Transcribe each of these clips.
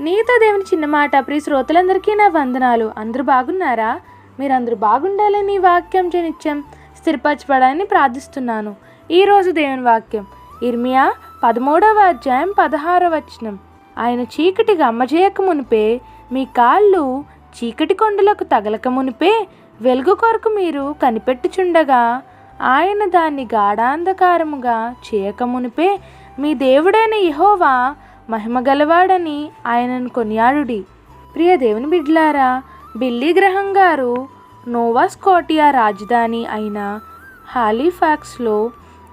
నీతో దేవుని చిన్న మాట ప్రియ శ్రోతలందరికీ నా వందనాలు. అందరూ బాగున్నారా? మీరందరూ బాగుండాలని వాక్యం నిత్యం స్థిరపరచబడాలని ప్రార్థిస్తున్నాను. ఈరోజు దేవుని వాక్యం ఇర్మియా పదమూడవ అధ్యాయం పదహారవ వచనం. ఆయన చీకటి గమ్మజేయక మునిపే మీ కాళ్ళు చీకటి కొండలకు తగలక మునిపే వెలుగు కొరకు మీరు కనిపెట్టుచుండగా ఆయన దాన్ని గాఢాంధకారముగా చేయక మునిపే మీ దేవుడైన ఇహోవా మహిమగలవాడని ఆయనను కొనియాడుడి. ప్రియ దేవుని బిడ్లారా బిల్లీ గ్రహం గారు నోవా స్కోటియా రాజధాని అయిన హాలిఫాక్స్లో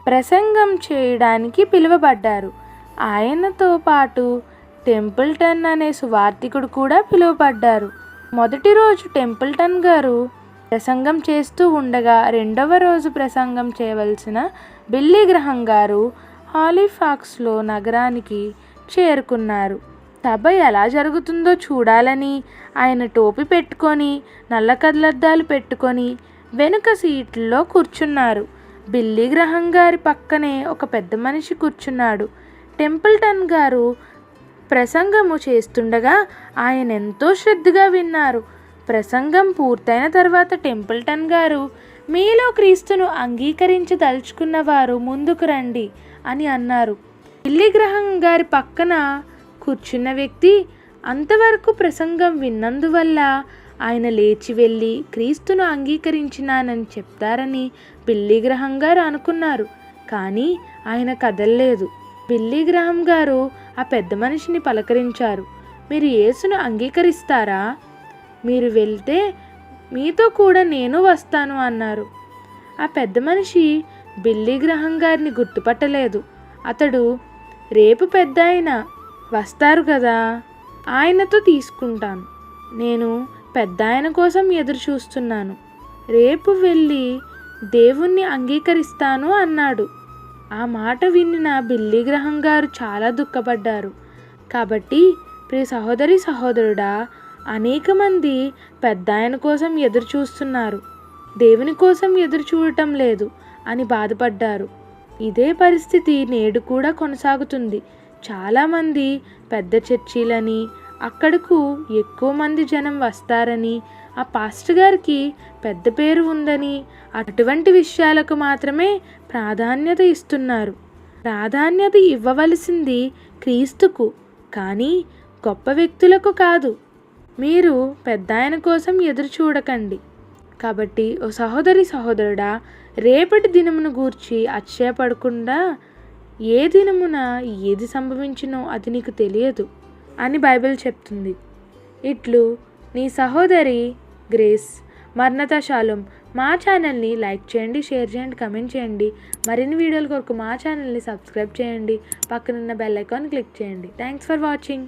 ప్రసంగం చేయడానికి పిలువబడ్డారు. ఆయనతో పాటు టెంపుల్టన్ అనే సువార్థికుడు కూడా పిలువబడ్డారు. మొదటి రోజు టెంపుల్టన్ గారు ప్రసంగం చేస్తూ ఉండగా రెండవ రోజు ప్రసంగం చేయవలసిన బిల్లీ గ్రహం గారు హాలిఫాక్స్లో నగరానికి చేరుకున్నారు. సభ ఎలా జరుగుతుందో చూడాలని ఆయన టోపీ పెట్టుకొని నల్ల కదలద్దాలు పెట్టుకొని వెనుక సీట్లో కూర్చున్నారు. బిల్లీ గ్రహం గారి పక్కనే ఒక పెద్ద మనిషి కూర్చున్నాడు. టెంపుల్టన్ గారు ప్రసంగము చేస్తుండగా ఆయన ఎంతో శ్రద్ధగా విన్నారు. ప్రసంగం పూర్తయిన తర్వాత టెంపుల్టన్ గారు మీలో క్రీస్తును అంగీకరించదలుచుకున్న వారు ముందుకు రండి అని అన్నారు. పిల్లి గ్రహం గారి పక్కన కూర్చున్న వ్యక్తి అంతవరకు ప్రసంగం విన్నందువల్ల ఆయన లేచి వెళ్ళి క్రీస్తును అంగీకరించినానని చెప్తారని పిల్లి గ్రహం గారు అనుకున్నారు. కానీ ఆయన కదల్లేదు. పిల్లి గ్రహం గారు ఆ పెద్ద మనిషిని పలకరించారు. మీరు యేసును అంగీకరిస్తారా? మీరు వెళ్తే మీతో కూడా నేను వస్తాను అన్నారు. ఆ పెద్ద మనిషి బిల్లి గ్రహం గారిని గుర్తుపట్టలేదు. అతడు రేపు పెద్ద ఆయన వస్తారు కదా ఆయనతో తీసుకుంటాను. నేను పెద్ద ఆయన కోసం ఎదురు చూస్తున్నాను రేపు వెళ్ళి దేవుణ్ణి అంగీకరిస్తాను అన్నాడు. ఆ మాట విన్న బిల్లీ గ్రహం గారు చాలా దుఃఖపడ్డారు. కాబట్టి ప్రియ సహోదరి సహోదరుడా అనేక మంది పెద్ద ఆయన కోసం ఎదురు చూస్తున్నారు దేవుని కోసం ఎదురు చూడటం లేదు అని బాధపడ్డారు. ఇదే పరిస్థితి నేడు కూడా కొనసాగుతుంది. చాలామంది పెద్ద చర్చీలని అక్కడకు ఎక్కువ మంది జనం వస్తారని ఆ పాస్టర్ గారికి పెద్ద పేరు ఉందని అటువంటి విషయాలకు మాత్రమే ప్రాధాన్యత ఇస్తున్నారు. ప్రాధాన్యత ఇవ్వవలసింది క్రీస్తుకు కానీ గొప్ప వ్యక్తులకు కాదు. మీరు పెద్ద ఆయన కోసం ఎదురు చూడకండి. కాబట్టి ఓ సహోదరి సహోదరుడా రేపటి దినమును గూర్చి అక్షయపడకుండా ఏ దినమున ఏది సంభవించినో అది నీకు తెలియదు అని బైబిల్ చెప్తుంది. ఇట్లు నీ సహోదరి గ్రేస్ మర్ణత శాలం మా ఛానల్ని లైక్ చేయండి షేర్ చేయండి కమెంట్ చేయండి. మరిన్ని వీడియోల కొరకు మా ఛానల్ని సబ్స్క్రైబ్ చేయండి. పక్కనున్న బెల్ ఐకాన్ క్లిక్ చేయండి. Thanks for watching.